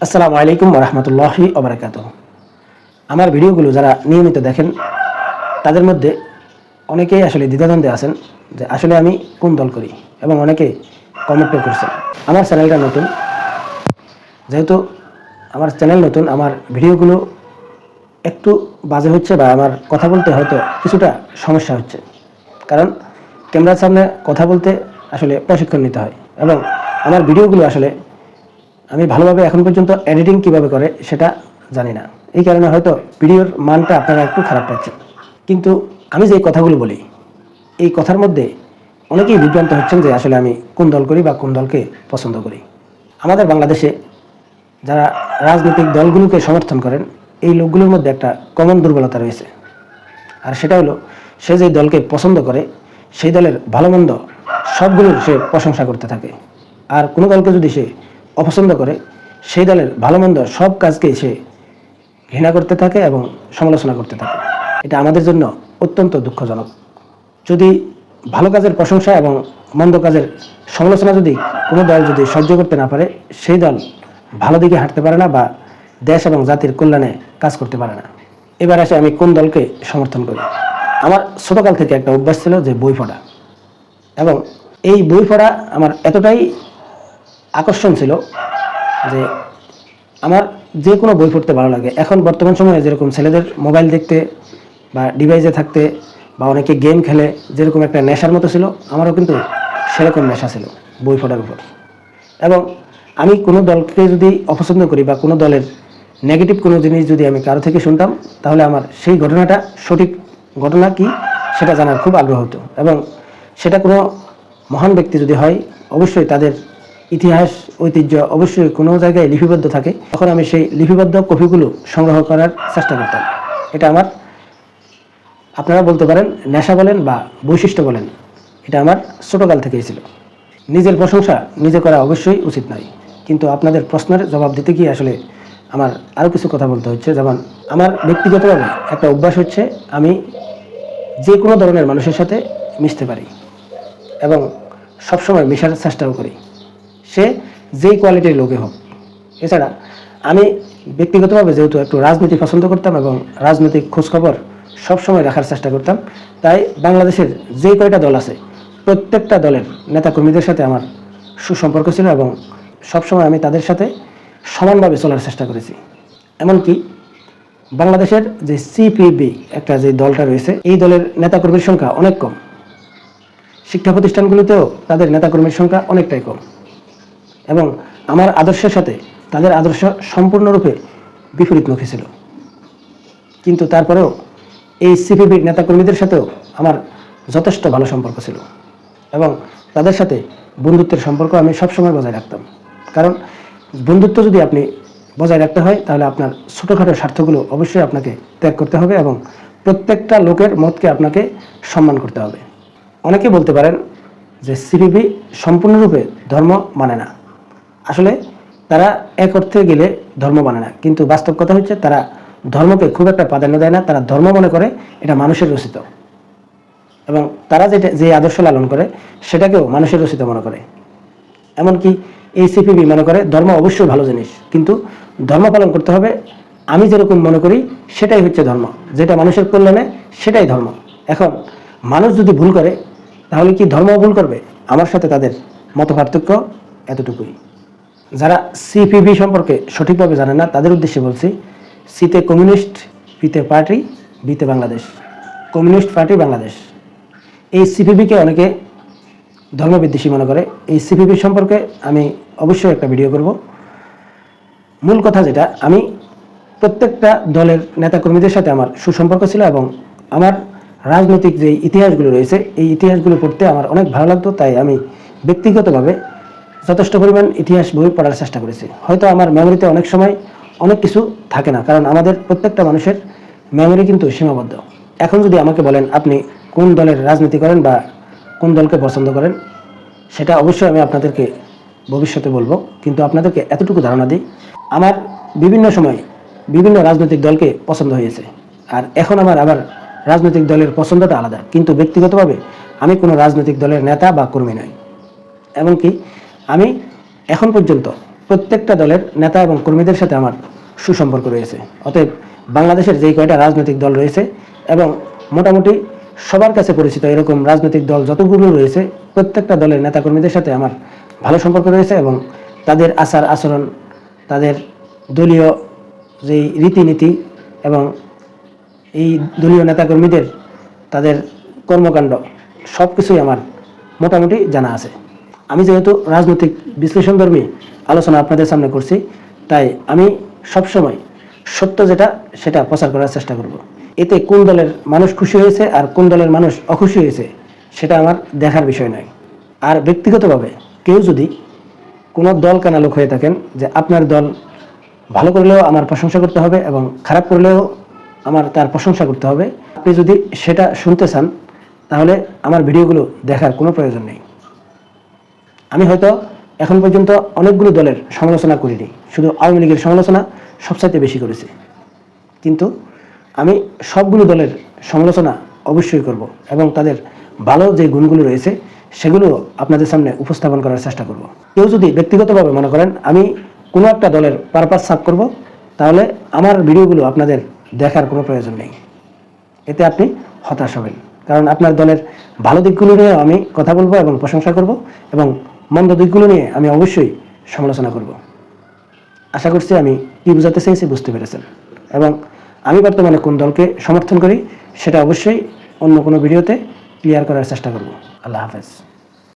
আসসালামু আলাইকুম রহমতুল্লাহি ওবরাকাত আমার ভিডিওগুলো যারা নিয়মিত দেখেন, তাদের মধ্যে অনেকেই আসলে দ্বিধাদ্বন্দ্বে আছেন যে আসলে আমি কোন দল করি এবং অনেকে কমেন্টও করছেন। আমার চ্যানেলটা নতুন, যেহেতু আমার চ্যানেল নতুন, আমার ভিডিওগুলো একটু বাজে হচ্ছে বা আমার কথা বলতে হয়তো কিছুটা সমস্যা হচ্ছে। কারণ ক্যামেরার সামনে কথা বলতে আসলে প্রশিক্ষণ নিতে হয় এবং আমার ভিডিওগুলো আসলে আমি ভালোভাবে এখন পর্যন্ত এডিটিং কীভাবে করে সেটা জানি না। এই কারণে হয়তো ভিডিওর মানটা আপনারা একটু খারাপ পাচ্ছেন। কিন্তু আমি যে কথাগুলো বলি, এই কথার মধ্যে অনেকেই বিভ্রান্ত হচ্ছেন যে আসলে আমি কোন দল করি বা কোন দলকে পছন্দ করি। আমাদের বাংলাদেশে যারা রাজনৈতিক দলগুলোকে সমর্থন করেন, এই লোকগুলোর মধ্যে একটা কমন দুর্বলতা রয়েছে। আর সেটা হলো, সে যে দলকে পছন্দ করে, সেই দলের ভালো মন্দ সবগুলোর সে প্রশংসা করতে থাকে। আর কোনো দলকে যদি সে অপছন্দ করে, সেই দলের ভালো মন্দ সব কাজকেই সে ঘৃণা করতে থাকে এবং সমালোচনা করতে থাকে। এটা আমাদের জন্য অত্যন্ত দুঃখজনক। যদি ভালো কাজের প্রশংসা এবং মন্দ কাজের সমালোচনা যদি কোনো দল যদি সহ্য করতে না পারে, সেই দল ভালো দিকে হাঁটতে পারে না বা দেশ এবং জাতির কল্যাণে কাজ করতে পারে না। এবার আসে আমি কোন দলকে সমর্থন করি। আমার ছোটকাল থেকে একটা অভ্যাস ছিল যে বই পড়া। এবং এই বই পড়া আমার এতটাই আকর্ষণ ছিল যে আমার যে কোনো বই পড়তে ভালো লাগে। এখন বর্তমান সময়ে যেরকম ছেলেদের মোবাইল দেখতে বা ডিভাইসে থাকতে বা অনেকে গেম খেলে, যেরকম একটা নেশার মতো ছিল, আমারও কিন্তু সেরকম নেশা ছিল বই পড়ার উপর। এবং আমি কোনো দলকে যদি অপছন্দ করি বা কোনো দলের নেগেটিভ কোনো জিনিস যদি আমি কারও থেকে শুনতাম, তাহলে আমার সেই ঘটনাটা সঠিক ঘটনা কি সেটা জানার খুব আগ্রহ হতো। এবং সেটা কোনো মহান ব্যক্তি যদি হয়, অবশ্যই তাদের ইতিহাস, ঐতিহ্য অবশ্যই কোনো জায়গায় লিপিবদ্ধ থাকে। তখন আমি সেই লিপিবদ্ধ কপিগুলো সংগ্রহ করার চেষ্টা করতাম। এটা আমার, আপনারা বলতে পারেন নেশা বলেন বা বৈশিষ্ট্য বলেন, এটা আমার ছোটোকাল থেকেই ছিল। নিজের প্রশংসা নিজে করা অবশ্যই উচিত নয়। কিন্তু আপনাদের প্রশ্নের জবাব দিতে গিয়ে আসলে আমার আরও কিছু কথা বলতে হচ্ছে। যেমন, আমার ব্যক্তিগতভাবে একটা অভ্যাস হচ্ছে, আমি যে কোনো ধরনের মানুষের সাথে মিশতে পারি এবং সবসময় মেশার চেষ্টাও করি। সে যেই কোয়ালিটির লোকে হোক। এছাড়া আমি ব্যক্তিগতভাবে যেহেতু একটু রাজনীতি পছন্দ করতাম এবং রাজনৈতিক খোঁজখবর সবসময় রাখার চেষ্টা করতাম, তাই বাংলাদেশের যে কয়টা দল আছে, প্রত্যেকটা দলের নেতাকর্মীদের সাথে আমার সুসম্পর্ক ছিল এবং সবসময় আমি তাদের সাথে সমানভাবে চলার চেষ্টা করেছি। এমনকি বাংলাদেশের যে সিপিবি একটা যে দলটা রয়েছে, এই দলের নেতাকর্মীর সংখ্যা অনেক কম। শিক্ষা প্রতিষ্ঠানগুলোতেও তাদের নেতাকর্মীর সংখ্যা অনেকটাই কম। এবং আমার আদর্শের সাথে তাদের আদর্শ সম্পূর্ণরূপে বিপরীতমুখী ছিল। কিন্তু তারপরেও এই সিপিবির নেতাকর্মীদের সাথেও আমার যথেষ্ট ভালো সম্পর্ক ছিল এবং তাদের সাথে বন্ধুত্বের সম্পর্ক আমি সবসময় বজায় রাখতাম। কারণ বন্ধুত্ব যদি আপনি বজায় রাখতে হয়, তাহলে আপনার ছোটোখাটো স্বার্থগুলো অবশ্যই আপনাকে ত্যাগ করতে হবে এবং প্রত্যেকটা লোকের মতকে আপনাকে সম্মান করতে হবে। অনেকে বলতে পারেন যে সিপিবি সম্পূর্ণরূপে ধর্ম মানে না। আসলে তারা এক অর্থে গেলে ধর্ম মানে না। কিন্তু বাস্তব কথা হচ্ছে তারা ধর্মকে খুব একটা প্রাধান্য দেয় না, তারা ধর্ম মনে করে এটা মানুষের রচিত। এবং তারা যেটা যে আদর্শ লালন করে, সেটাকেও মানুষের রচিত মনে করে। এমনকি এই সিপিবি মনে করে ধর্ম অবশ্যই ভালো জিনিস, কিন্তু ধর্ম পালন করতে হবে। আমি যেরকম মনে করি, সেটাই হচ্ছে ধর্ম। যেটা মানুষের কল্যাণে, সেটাই ধর্ম। এখন মানুষ যদি ভুল করে, তাহলে কি ধর্ম ভুল করবে? আমার সাথে তাদের মত পার্থক্য এতটুকুই। যারা সিপিবি সম্পর্কে সঠিকভাবে জানে না, তাদের উদ্দেশ্যে বলছি সিতে কমিউনিস্ট পিতে পার্টি বিতে বাংলাদেশ। Communist party Bangladesh. এই সিপিবিকে অনেকে ধর্মবিদ্বেষী মনে করে। এই সিপিবি সম্পর্কে আমি অবশ্যই একটা ভিডিও করব। মূল কথা যেটা, আমি প্রত্যেকটা দলের নেতাকর্মীদের সাথে আমার সুসম্পর্ক ছিল এবং আমার রাজনৈতিক যে ইতিহাসগুলো রয়েছে, এই ইতিহাসগুলো পড়তে আমার অনেক ভালো লাগতো। তাই আমি ব্যক্তিগতভাবে যথেষ্ট পরিমাণ ইতিহাস বই পড়ার চেষ্টা করেছি। হয়তো আমার মেমোরিতে অনেক সময় অনেক কিছু থাকে না, কারণ আমাদের প্রত্যেকটা মানুষের মেমোরি কিন্তু সীমাবদ্ধ। এখন যদি আমাকে বলেন আপনি কোন দলের রাজনীতি করেন বা কোন দলকে পছন্দ করেন, সেটা অবশ্যই আমি আপনাদেরকে ভবিষ্যতে বলব। কিন্তু আপনাদেরকে এতটুকু ধারণা দিই, আমার বিভিন্ন সময় বিভিন্ন রাজনৈতিক দলকে পছন্দ হয়েছে। আর এখন আমার আবার রাজনৈতিক দলের পছন্দটা আলাদা। কিন্তু ব্যক্তিগতভাবে আমি কোনো রাজনৈতিক দলের নেতা বা কর্মী নই। এমনকি আমি এখন পর্যন্ত প্রত্যেকটা দলের নেতা এবং কর্মীদের সাথে আমার সুসম্পর্ক রয়েছে। অতএব বাংলাদেশের যেই কয়টা রাজনৈতিক দল রয়েছে এবং মোটামুটি সবার কাছে পরিচিত এরকম রাজনৈতিক দল যতগুলো রয়েছে, প্রত্যেকটা দলের নেতাকর্মীদের সাথে আমার ভালো সম্পর্ক রয়েছে এবং তাদের আচার আচরণ, তাদের দলীয় যেই রীতিনীতি এবং এই দলীয় নেতাকর্মীদের তাদের কর্মকাণ্ড সব কিছুই আমার মোটামুটি জানা আছে। আমি যেহেতু রাজনৈতিক বিশ্লেষণধর্মী আলোচনা আপনাদের সামনে করছি, তাই আমি সবসময় সত্য যেটা, সেটা প্রচার করার চেষ্টা করব। এতে কোন দলের মানুষ খুশি হয়েছে আর কোন দলের মানুষ অখুশি হয়েছে, সেটা আমার দেখার বিষয় নয়। আর ব্যক্তিগতভাবে কেউ যদি কোনো দল কানা লোক হয়ে থাকেন যে আপনার দল ভালো করলেও আমার প্রশংসা করতে হবে এবং খারাপ করলেও আমার তার প্রশংসা করতে হবে, আপনি যদি সেটা শুনতে চান, তাহলে আমার ভিডিওগুলো দেখার কোনো প্রয়োজন নেই। আমি হয়তো এখন পর্যন্ত অনেকগুলো দলের সমালোচনা করিনি। শুধু আওয়ামী লীগের সমালোচনা সবচাইতে বেশি করেছি। কিন্তু আমি সবগুলো দলের সমালোচনা অবশ্যই করব এবং তাদের ভালো যে গুণগুলো রয়েছে, সেগুলো আপনাদের সামনে উপস্থাপন করার চেষ্টা করব। কেউ যদি ব্যক্তিগতভাবে মনে করেন, আমি কোনো একটা দলের পারপাস সাফ করব, তাহলে আমার ভিডিওগুলো আপনাদের দেখার কোনো প্রয়োজন নেই। এতে আপনি হতাশ হবেন। কারণ আপনার দলের ভালো দিকগুলো নিয়ে আমি কথা বলব এবং প্রশংসা করব এবং মন্দ দিকগুলো নিয়ে আমি অবশ্যই সমালোচনা করব। আশা করছি আমি কি বুঝাতে চাইছি বুঝতে পেরেছেন। এবং আমি বর্তমানে কোন দলকে সমর্থন করি, সেটা অবশ্যই অন্য কোনো ভিডিওতে ক্লিয়ার করার চেষ্টা করব। আল্লাহ হাফেজ।